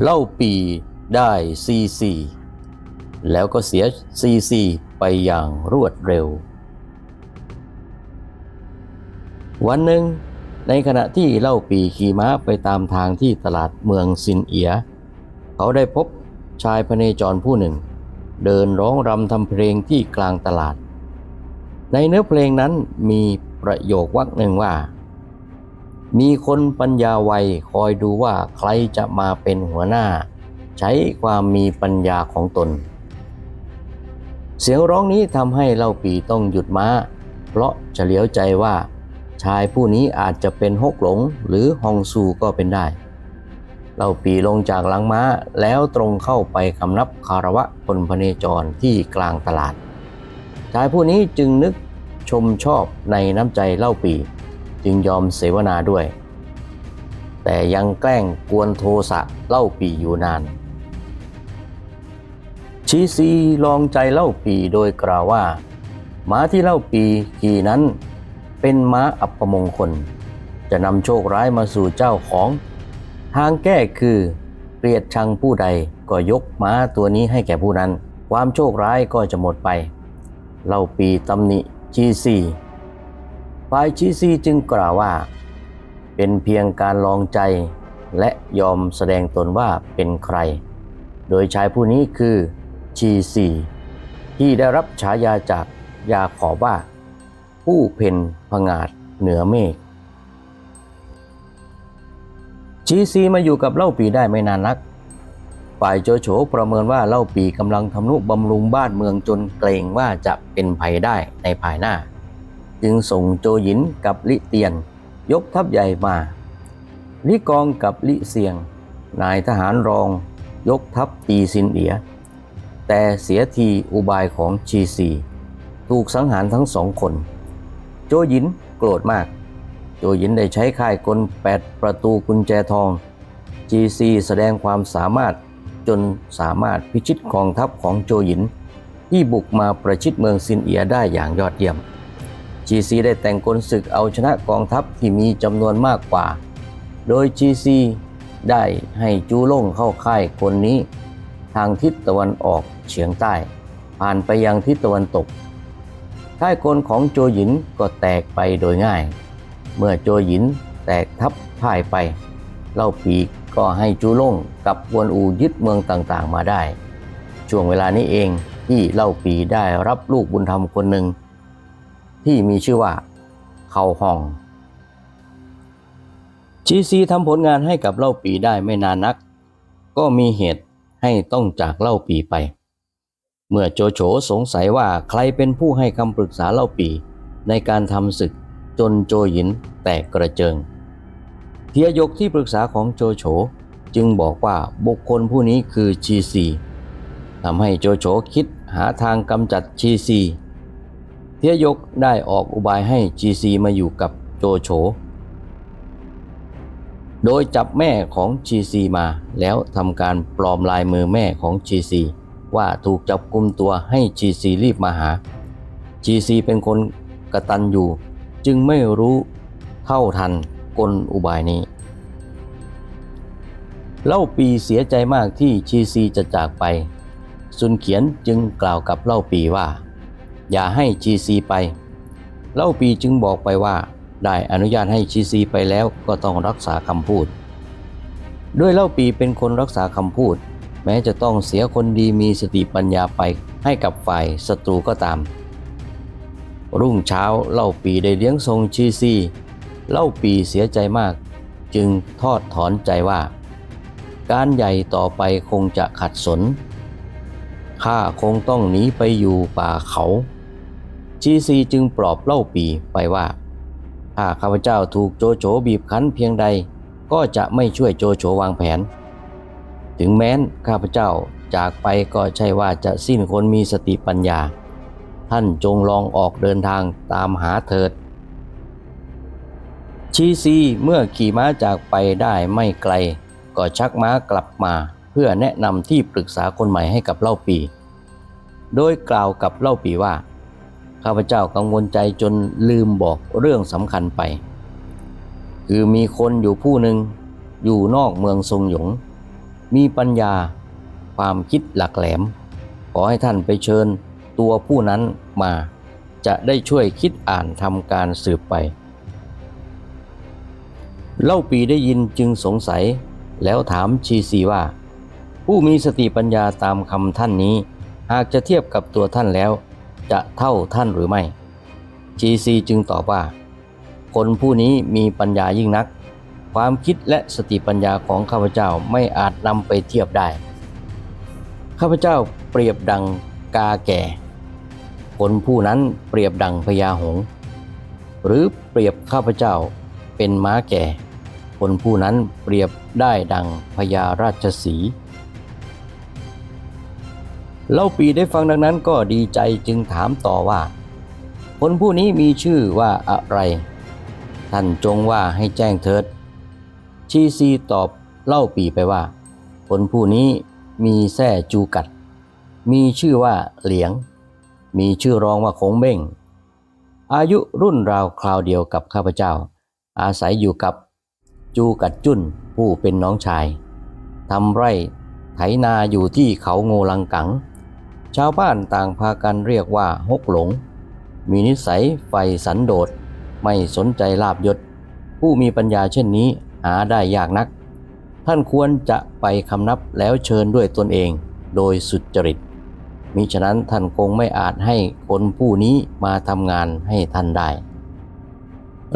เล่าปีได้ซีซีแล้วก็เสียซีซีไปอย่างรวดเร็ว วันหนึ่ง ในขณะที่เล่าปีขี่ม้าไปตามทางที่ตลาดเมืองซินเอีย เขาได้พบชายพเนจรผู้หนึ่ง เดินร้องรำทำเพลงที่กลางตลาด ในเนื้อเพลงนั้นมีประโยควรรคหนึ่งว่า มีคนปัญญาไวคอยดูว่าใครจะมาเป็นหัวหน้า ใช้ความมีปัญญาของตน เสียงร้องนี้ทำให้เล่าปีต้องหยุดม้า เพราะเฉลียวใจว่า ชายผู้นี้อาจจะเป็นฮกหลงหรือฮองซูก็เป็นได้ เล่าปีลงจากหลังม้าแล้วตรงเข้าไปคำนับคารวะคนพเนจรที่กลางตลาด ชายผู้นี้จึงนึกชมชอบในน้ำใจเล่าปี จึงยอมเสวนาด้วย แต่ยังแกล้งกวนโทสะเล่าปีอยู่นาน ชีซีลองใจเล่าปีโดยกล่าวว่า ม้าที่เล่าปีขี่นั้น เป็นม้าอัปมงคล จะนำโชคร้ายมาสู่เจ้าของ ทางแก้คือเกลียดชังผู้ใดก็ยกม้าตัวนี้ให้แก่ผู้นั้น ความโชคร้ายก็จะหมดไป เล่าปีตำหนิชีซี ฝ่ายชีซีจึงกล่าวว่า เป็นเพียงการลองใจและยอมแสดงตนว่าเป็นใคร โดยชายผู้นี้คือชีซีที่ได้รับฉายาจากยาขอบว่า ผู้เพ่นผงาดเหนือเมฆชีซีมาอยู่กับเล่าปีได้ไม่นานนัก ฝ่ายโจโฉประเมินว่าเล่าปีกำลังทำนุบำรุงบ้านเมืองจนเกรงว่าจะเป็นภัยได้ในภายหน้า จึงส่งโจหยินกับลิเตียน ยกทัพใหญ่มา ลิกองกับลิเซียง นายทหารรองยกทัพตีซินเอีย แต่เสียทีอุบายของชีซี ถูกสังหารทั้งสองคน โจหยินโกรธมาก โจหยินได้ใช้ค่ายกลแปดประตูกุญแจทองจีซีแสดงความสามารถจนสามารถพิชิตกองทัพของโจหยิน ที่บุกมาประชิดเมืองซินเอียได้อย่างยอดเยี่ยม จีซีได้แต่งกลศึกเอาชนะกองทัพที่มีจำนวนมากกว่า โดยจีซีได้ให้จูล่งเข้าค่ายกลนี้ ทางทิศตะวันออกเฉียงใต้ ผ่านไปยังทิศตะวันตกค่ายกลของโจหยินก็แตกไปโดยง่าย เมื่อโจหยินแตกทัพพ่ายไปเล่าปีก็ให้จูล่งกับกวนอูยึดเมืองต่างๆ มาได้ ช่วงเวลานี้เองที่เล่าปีได้รับลูกบุญธรรมคนหนึ่ง ที่มีชื่อว่าเขาหองจีซีทำผลงานให้กับเล่าปีได้ไม่นานนัก ก็มีเหตุให้ต้องจากเล่าปีไป เมื่อโจโฉสงสัยว่าใครเป็นผู้ให้คำปรึกษาเล่าปีในการทำศึกจนโจหยินแตกกระเจิง เทียยกที่ปรึกษาของโจโฉจึงบอกว่าบุคคลผู้นี้คือชีซีทำให้โจโฉคิดหาทางกำจัดชีซี เทียยกได้ออกอุบายให้จีซีมาอยู่กับโจโฉ โดยจับแม่ของจีซีมา แล้วทำการปลอมลายมือแม่ของจีซีว่าถูกจับกุมตัวให้จีซีรีบมาหาจีซีเป็นคนกระตันอยู่ จึงไม่รู้เท่าทันกลอุบายนี้ เล่าปีเสียใจมากที่ชีซีจะจากไป ซุนเขียนจึงกล่าวกับเล่าปีว่า อย่าให้ชีซีไป เล่าปีจึงบอกไปว่า ได้อนุญาตให้ชีซีไปแล้วก็ต้องรักษาคำพูด ด้วยเล่าปีเป็นคนรักษาคำพูด แม้จะต้องเสียคนดีมีสติปัญญาไปให้กับฝ่ายศัตรูก็ตาม รุ่งเช้าเล่าปีได้เลี้ยงทรงชีซีเล่าปีเสียใจมาก จึงทอดถอนใจว่า การใหญ่ต่อไปคงจะขัดสนข้าคงต้องหนีไปอยู่ป่าเขา ชีซีจึงปลอบเล่าปีไปว่า ถ้าข้าพเจ้าถูกโจโฉบีบคั้นเพียงใด ก็จะไม่ช่วยโจโฉวางแผน ถึงแม้นข้าพเจ้าจากไปก็ใช่ว่าจะสิ้นคนมีสติปัญญา ท่านจงลองออกเดินทางตามหาเถิด ชีซีเมื่อขี่ม้าจากไปได้ไม่ไกล ก็ชักม้ากลับมาเพื่อแนะนำที่ปรึกษาคนใหม่ให้กับเล่าปี โดยกล่าวกับเล่าปีว่า ข้าพเจ้ากังวลใจจนลืมบอกเรื่องสำคัญไป คือมีคนอยู่ผู้หนึ่งอยู่นอกเมืองทรงหยง มีปัญญาความคิดหลักแหลม ขอให้ท่านไปเชิญตัวผู้นั้นมาจะได้ช่วยคิดอ่านทำการสืบไป เล่าปีได้ยินจึงสงสัยแล้วถามชีซีว่า ผู้มีสติปัญญาตามคำท่านนี้ หากจะเทียบกับตัวท่านแล้ว จะเท่าท่านหรือไม่ ชีซีจึงตอบว่า คนผู้นี้มีปัญญายิ่งนัก ความคิดและสติปัญญาของข้าพเจ้าไม่อาจนำไปเทียบได้ ข้าพเจ้าเปรียบดังกาแก่ คนผู้นั้นเปรียบดังพญาหง หรือเปรียบข้าพเจ้าเป็นม้าแก่ คนผู้นั้นเปรียบได้ดังพญาราชสีห์ เล่าปีได้ฟังดังนั้นก็ดีใจจึงถามต่อว่า คนผู้นี้มีชื่อว่าอะไร ท่านจงว่าให้แจ้งเถิด ชีซีตอบเล่าปีไปว่า คนผู้นี้มีแท่จูกัด มีชื่อว่าเหลียง มีชื่อรองว่าคงเบ้ง อายุรุ่นราวคราวเดียวกับข้าพเจ้า อาศัยอยู่กับจูกัดจุนผู้เป็นน้องชายทำไร่ไถนาอยู่ที่เขาโงลังกัง ชาวบ้านต่างพากันเรียกว่าฮกหลง มีนิสัยไฟสันโดษ ไม่สนใจลาบยศ ผู้มีปัญญาเช่นนี้หาได้ยากนัก ท่านควรจะไปคำนับแล้วเชิญด้วยตนเอง โดยสุจริต มิฉะนั้นท่านคงไม่อาจให้คนผู้นี้มาทำงานให้ท่านได้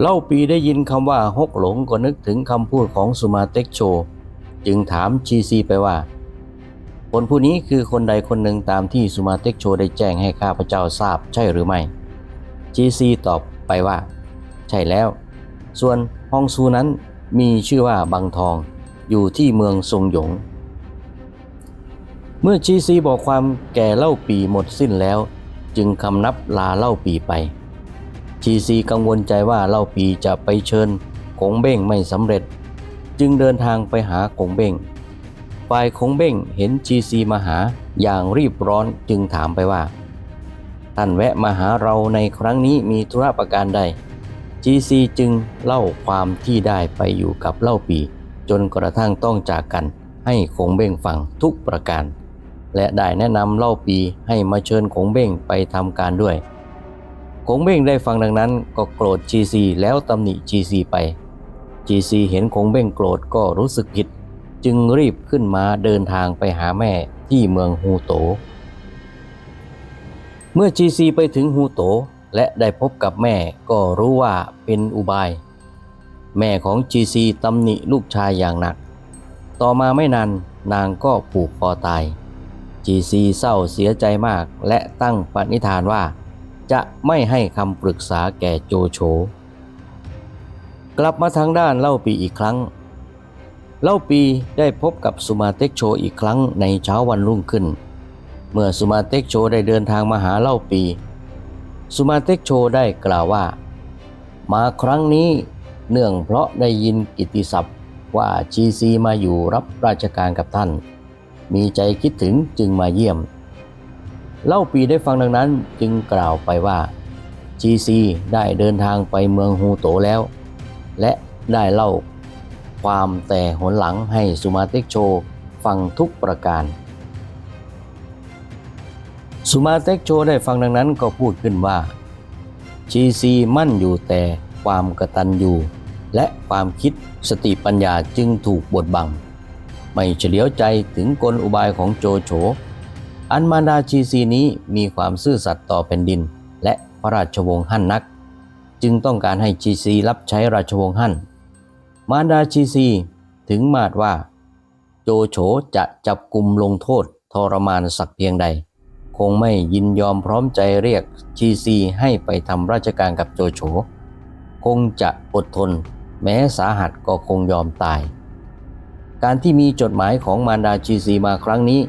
เล่าปีได้ยินคำว่าฮกหลงก็นึกถึงคำพูดของสุมาเต็กโช จึงถามชีซีไปว่า คนผู้นี้คือคนใดคนหนึ่งตามที่สุมาเต็กโชได้แจ้งให้ข้าพเจ้าทราบใช่หรือไม่จีซีตอบไปว่า ใช่แล้ว ส่วนฮองซูนั้นมีชื่อว่าบางทองอยู่ที่เมืองทรงหยง เมื่อจีซีบอกความแก่เล่าปีหมดสิ้นแล้ว จึงคำนับลาเล่าปีไปจีซีกังวลใจว่าเล่าปีจะไปเชิญคงเบ้งไม่สำเร็จ จึงเดินทางไปหาคงเบ้ง ฝ่ายคงเบ้งเห็นจีซีมาหาอย่างรีบร้อนจึงถามไปว่า ท่านแวะมาหาเราในครั้งนี้มีธุระประการใด GC จึงเล่าความที่ได้ไปอยู่กับเล่าปี จนกระทั่งต้องจากกัน ให้คงเบ้งฟังทุกประการ และได้แนะนำเล่าปีให้มาเชิญคงเบ้งไปทำการด้วยคงเบ้งได้ฟังดังนั้นก็โกรธ GC แล้วตำหนิ GC ไป GC เห็นคงเบ้งโกรธก็รู้สึกผิด จึงรีบขึ้นมาเดินทางไปหาแม่ที่เมืองฮูโต เมื่อ GC ไปถึงฮูโตและได้พบกับแม่ก็รู้ว่าเป็นอุบาย แม่ของ GC ตำหนิลูกชายอย่างหนัก ต่อมาไม่นานนางก็ผูกคอตาย GC เศร้าเสียใจมากและตั้งปณิธานว่า จะไม่ให้คำปรึกษาแก่โจโฉกลับมาทางด้านเล่าปีอีกครั้ง เล่าปีได้พบกับสุมาเต็กโชอีกครั้งในเช้าวันรุ่งขึ้น เมื่อสุมาเต็กโชได้เดินทางมาหาเล่าปี สุมาเต็กโชได้กล่าวว่า มาครั้งนี้เนื่องเพราะได้ยินกิติศัพท์ว่าจีซีมาอยู่รับราชการกับท่าน มีใจคิดถึงจึงมาเยี่ยม เล่าปีได้ฟังดังนั้นจึงกล่าวไปว่าจีซีได้เดินทางไปเมืองฮูโตแล้ว และได้เล่า ความแต่หนหลังให้สุมาเต็กโชฟังทุกประการ สุมาเต็กโชได้ฟังดังนั้นก็พูดขึ้นว่า ชีซีมั่นอยู่แต่ความกระตัญญูและความคิดสติปัญญาจึงถูกบดบัง ไม่เฉลียวใจถึงกลอุบายของโจโฉ อันมารดาชีซีนี้มีความซื่อสัตย์ต่อแผ่นดิน และพระราชวงศ์ฮั่นนัก จึงต้องการให้ชีซีรับใช้ราชวงศ์ฮั่น มารดาชีซีถึงมาดว่า โจโฉจะจับกลุ่มลงโทษทรมานสักเพียงใด คงไม่ยินยอมพร้อมใจเรียกชีซีให้ไปทำราชการกับโจโฉ คงจะอดทน แม้สาหัสก็คงยอมตาย การที่มีจดหมายของมารดาชีซีมาครั้งนี้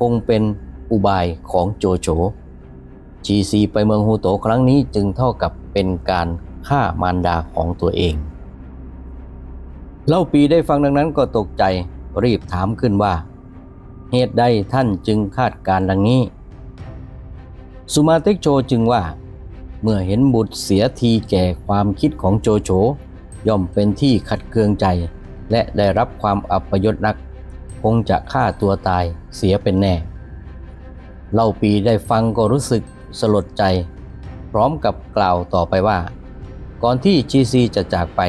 คงเป็นอุบายของโจโฉชีซีไปเมืองฮูโตครั้งนี้จึงเท่ากับเป็นการฆ่ามารดาของตัวเอง เล่าปีได้ฟังดังนั้นก็ตกใจรีบถามขึ้นว่า เหตุใดท่านจึงคาดการดังนี้ สุมาเต็กโชจึงว่า เมื่อเห็นบุตรเสียทีแก่ความคิดของโจโฉย่อมเป็นที่ขัดเคืองใจ และได้รับความอัปยศนัก คงจะฆ่าตัวตายเสียเป็นแน่ เล่าปีได้ฟังก็รู้สึกสลดใจ พร้อมกับกล่าวต่อไปว่า ก่อนที่จีซีจะจากไป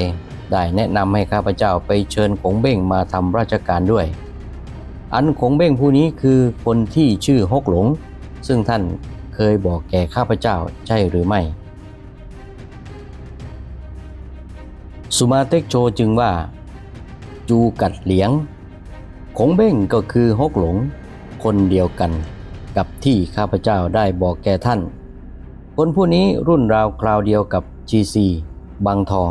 ได้แนะนำให้ข้าพเจ้าไปเชิญขงเบ้งมาทำราชการด้วย อันขงเบ้งผู้นี้คือคนที่ชื่อฮกหลง ซึ่งท่านเคยบอกแก่ข้าพเจ้าใช่หรือไม่ สุมาเต็กโชจึงว่า จูกัดเหลียง ขงเบ้งก็คือฮกหลง คนเดียวกันกับที่ข้าพเจ้าได้บอกแก่ท่าน คนผู้นี้รุ่นราวคราวเดียวกับจีซีบางทอง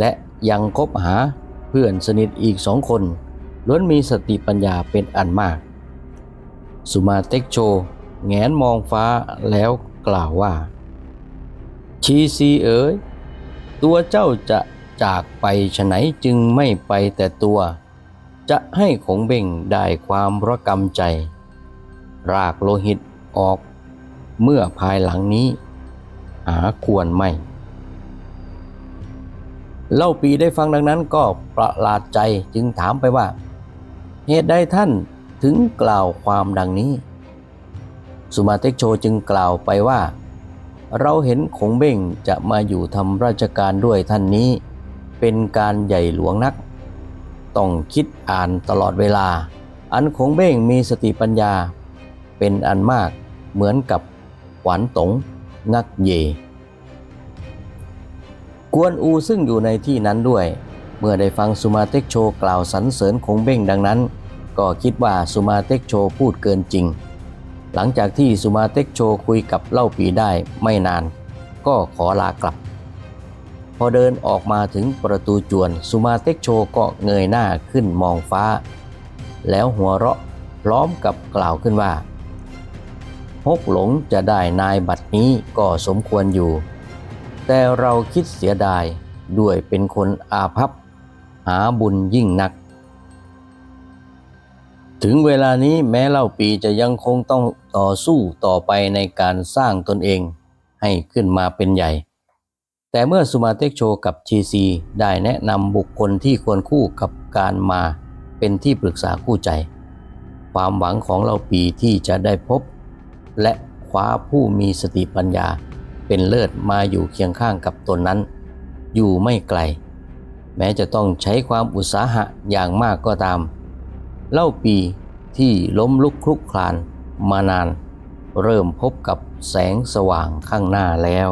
และยังคบหาเพื่อนสนิทอีกสองคนล้วนมีสติปัญญาเป็นอันมาก สุมาเต็กโช แงนมองฟ้าแล้วกล่าวว่า ชีซีเอ๋ย ตัวเจ้าจะจากไปฉะไหนจึงไม่ไปแต่ตัว จะให้ขงเบ่งได้ความระกำใจ รากโลหิตออกเมื่อภายหลังนี้ หาควรไม่ เล่าปีได้ฟังดังนั้นก็ประหลาดใจจึงถามไปว่า เหตุใดท่านถึงกล่าวความดังนี้ สุมาเต็กโชจึงกล่าวไปว่า เราเห็นขงเบ้งจะมาอยู่ทำราชการด้วยท่านนี้ เป็นการใหญ่หลวงนัก ต้องคิดอ่านตลอดเวลา อันขงเบ้งมีสติปัญญา เป็นอันมากเหมือนกับหวานตงงักเย กวนอูซึ่งอยู่ในที่นั้นด้วย เมื่อได้ฟังสุมาเต็กโชกล่าวสรรเสริญคงเบ้งดังนั้น ก็คิดว่าสุมาเต็กโชพูดเกินจริง หลังจากที่สุมาเต็กโชคุยกับเล่าปีได้ไม่นาน ก็ขอลากลับ พอเดินออกมาถึงประตูจวนสุมาเต็กโชก็เงยหน้าขึ้นมองฟ้า แล้วหัวเราะพร้อมกับกล่าวขึ้นว่าฮกหลงจะได้นายบัดนี้ก็สมควรอยู่ แต่เราคิดเสียดายด้วยเป็นคนอาภัพ หาบุญยิ่งนัก ถึงเวลานี้แม้เล่าปีจะยังคงต้องต่อสู้ต่อไปในการสร้างตนเองให้ขึ้นมาเป็นใหญ่ แต่เมื่อสุมาเต็กโชกับชีซีได้แนะนำบุคคลที่ควรคู่กับการมาเป็นที่ปรึกษาคู่ใจ ความหวังของเราปีที่จะได้พบ และคว้าผู้มีสติปัญญา เป็นเลิศมาอยู่เคียงข้างกับตนนั้น อยู่ไม่ไกล แม้จะต้องใช้ความอุตสาหะอย่างมากก็ตาม เล่าปีที่ล้มลุกคลุกคลานมานาน เริ่มพบกับแสงสว่างข้างหน้าแล้ว